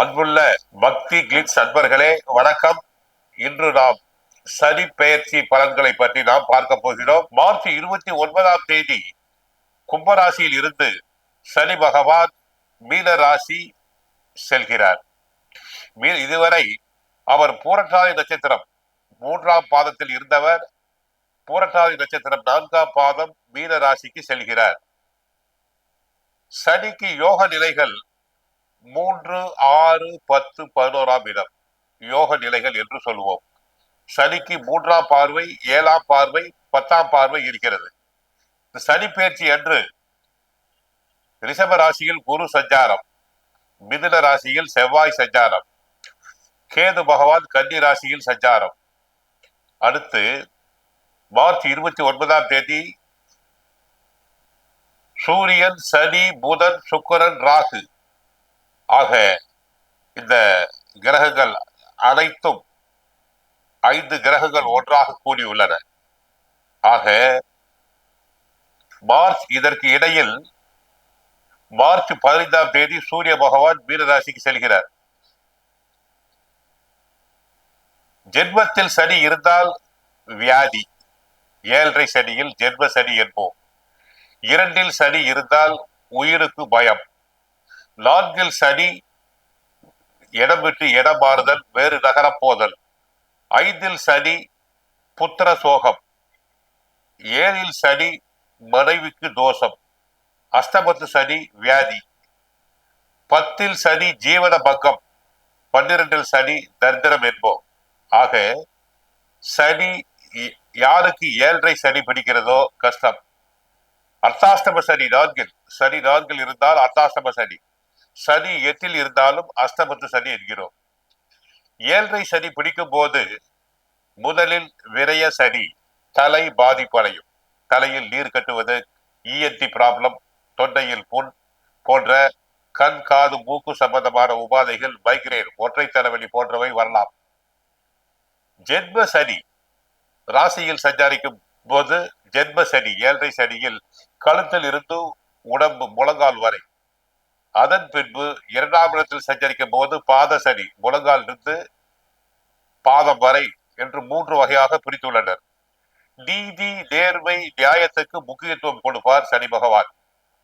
அன்புள்ள பக்தி கிளிட்ஸ் அன்பர்களே வணக்கம். இன்று நாம் சனி பெயர்ச்சி பலன்களை பற்றி நாம் பார்க்க போகிறோம். மார்ச் இருபத்தி ஒன்பதாம் தேதி கும்பராசியில் இருந்து சனி பகவான் மீன ராசி செல்கிறார். இதுவரை அவர் பூரட்டாதி நட்சத்திரம் மூன்றாம் பாதத்தில் இருந்தவர். பூரட்டாதி நட்சத்திரம் நான்காம் பாதம் மீன ராசிக்கு செல்கிறார். சனிக்கு யோக நிலைகள் மூன்று ஆறு பத்து பதினோராம் இடம். யோக நிலைகள் என்று சொல்லுவோம். சனிக்கு மூன்றாம் பார்வை ஏழாம் பார்வை பத்தாம் பார்வை இருக்கிறது. இந்த சனி பயிற்சி அன்று ரிஷப ராசியில் குரு சஞ்சாரம் மிதுன ராசியில் செவ்வாய் சஞ்சாரம் கேது பகவான் கன்னி ராசியில் சஞ்சாரம். அடுத்து மார்ச் இருபத்தி ஒன்பதாம் தேதி சூரியன் சனி புதன் சுக்கரன் ராகு. ஆக இந்த கிரகங்கள் அனைத்தும் ஐந்து கிரகங்கள் ஒன்றாக கூடியுள்ளன. ஆக மார்ச் இதற்கு இடையில் மார்ச் பதினைந்தாம் தேதி சூரிய பகவான் மீனராசிக்கு செல்கிறார். ஜென்மத்தில் சனி இருந்தால் வியாதி. ஏழரை சனியில் ஜென்ம சனி என்போம். இரண்டில் சனி இருந்தால் உயிருக்கு பயம். நான்கில் சனி இடம் விட்டு இடம் மாறுதல் வேறு நகரம் போதல் ஐந்தில் சனி புத்திர சோகம். ஏழில் சனி மனைவிக்கு தோஷம். அஷ்டமத்து சனி வியாதி. பத்தில் சனி ஜீவன பங்கம். பன்னிரெண்டில் சனி தரித்திரம் என்போம். ஆக சனி ய- யாருக்கு ஏழரை சனி பிடிக்கிறதோ கஷ்டம். அர்த்தாஷ்டம சனி நான்கில். சனி நான்கில் இருந்தால் அர்த்தாஷ்டம சனி. சனி எட்டில் இருந்தாலும் அஸ்தமத்து சனி என்கிறோம். ஏழரை சனி பிடிக்கும் போது முதலில் விரய சனி தலை பாதிப்படையும் தலையில் நீர் கட்டுவது இஎன்டி ப்ராப்ளம் தொண்டையில் புண் போன்ற கண் காது மூக்கு சம்பந்தமான உபாதைகள் மைக்ரேன் ஒற்றை தலைவலி போன்றவை வரலாம். ஜென்ம சனி ராசியில் சஞ்சாரிக்கும் போது ஜென்ம சனி ஏழரை சனியில் கழுத்தில் இருந்து உடம்பு முழங்கால் வரை அதன் பின்பு இரண்டாம் இடத்தில் சஞ்சரிக்கும் போது பாத சனி முழங்கால் இருந்து பாதம் வரை என்று மூன்று வகையாக பிரித்துள்ளனர். நீதி நேர்மை நியாயத்துக்கு முக்கியத்துவம் கொடுப்பார் சனி பகவான்.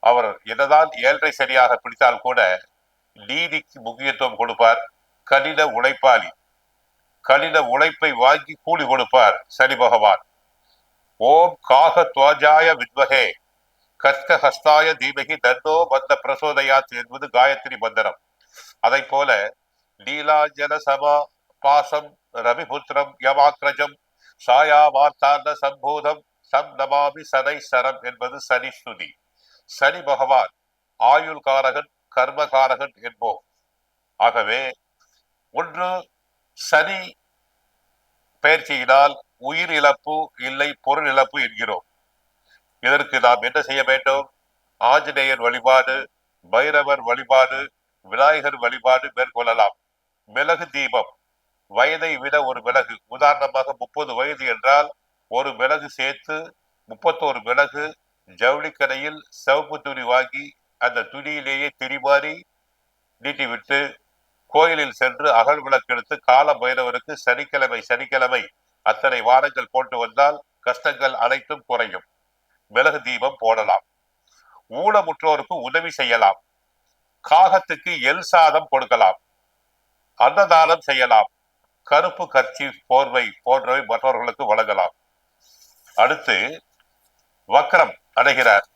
அவர் என்னதான் ஏழரை சனியாக பிடித்தால் கூட நீதிக்கு முக்கியத்துவம் கொடுப்பார். கடின உழைப்பாளி. கடின உழைப்பை வாங்கி கூலி கொடுப்பார் சனி பகவான். ஓம் காக துவஜாய வித்வகே கஷ்ட ஹஸ்தாய தீபகி தன்னோ பந்த பிரசோதயாத் என்பது காயத்ரி மந்திரம். அதை போல லீலாஞ்சல சமா பாசம் ரவிபுத்திரம் யமாக்ரஜம் சாயா வார்த்தாந்த சம்போதம் சம் நமாமி சதை சரம் என்பது சனி ஸ்துதி. சனி பகவான் ஆயுள் காரகன் கர்மகாரகன் என்போம். ஆகவே ஒன்று சனி பயிற்சியினால் உயிர் இழப்பு இல்லை பொருள் இழப்பு என்கிறோம். இதற்கு நாம் என்ன செய்ய வேண்டும்? ஆஞ்சநேயர் வழிபாடு பைரவர் வழிபாடு விநாயகர் வழிபாடு மேற்கொள்ளலாம். மிளகு தீபம். வயதை விட ஒரு மிளகு. உதாரணமாக முப்பது வயது என்றால் ஒரு மிளகு சேர்த்து முப்பத்தோரு மிளகு ஜவுளிக்கடையில் சிவப்பு துணி வாங்கி அந்த துணியிலேயே திரிமாறி நீட்டிவிட்டு கோயிலில் சென்று அகல் விளக்கெடுத்து கால பைரவருக்கு சனிக்கிழமை சனிக்கிழமை அத்தனை வாரங்கள் போட்டு வந்தால் கஷ்டங்கள் அனைத்தும் குறையும். மிளகு தீபம் போடலாம். ஊனமுற்றோருக்கு உதவி செய்யலாம். காகத்துக்கு எல் சாதம் கொடுக்கலாம். அன்னதானம் செய்யலாம். கருப்பு கர்ச்சி போர்வை போன்றவை மற்றவர்களுக்கு வழங்கலாம். அடுத்து வக்ரம் அடைகிறார்.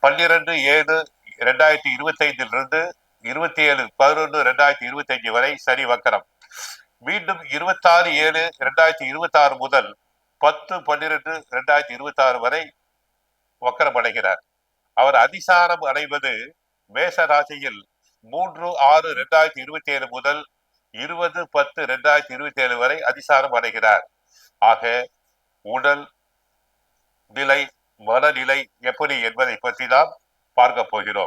பன்னிரண்டு ஏழு இரண்டாயிரத்தி இருபத்தி ஐந்திலிருந்து இருபத்தி ஏழு பதினொன்று இரண்டாயிரத்தி இருபத்தி அஞ்சு வரை சனி வக்கரம் மீண்டும் இருபத்தாறு ஏழு இரண்டாயிரத்தி இருபத்தி ஆறு முதல் பத்து பன்னிரெண்டு இரண்டாயிரத்தி இருபத்தி ஆறு வரை வக்கரம் அடைகிறார் அவர் அதிசாரம் அடைவது மேஷ ராசியில் மூன்று ஆறு இரண்டாயிரத்தி இருபத்தி ஏழு முதல் இருபது பத்து இரண்டாயிரத்தி இருபத்தி ஏழு வரை அதிசாரம் அடைகிறார். ஆக உடல் நிலை மனநிலை எப்படி என்பதை பற்றி நாம் பார்க்க போகிறோம்.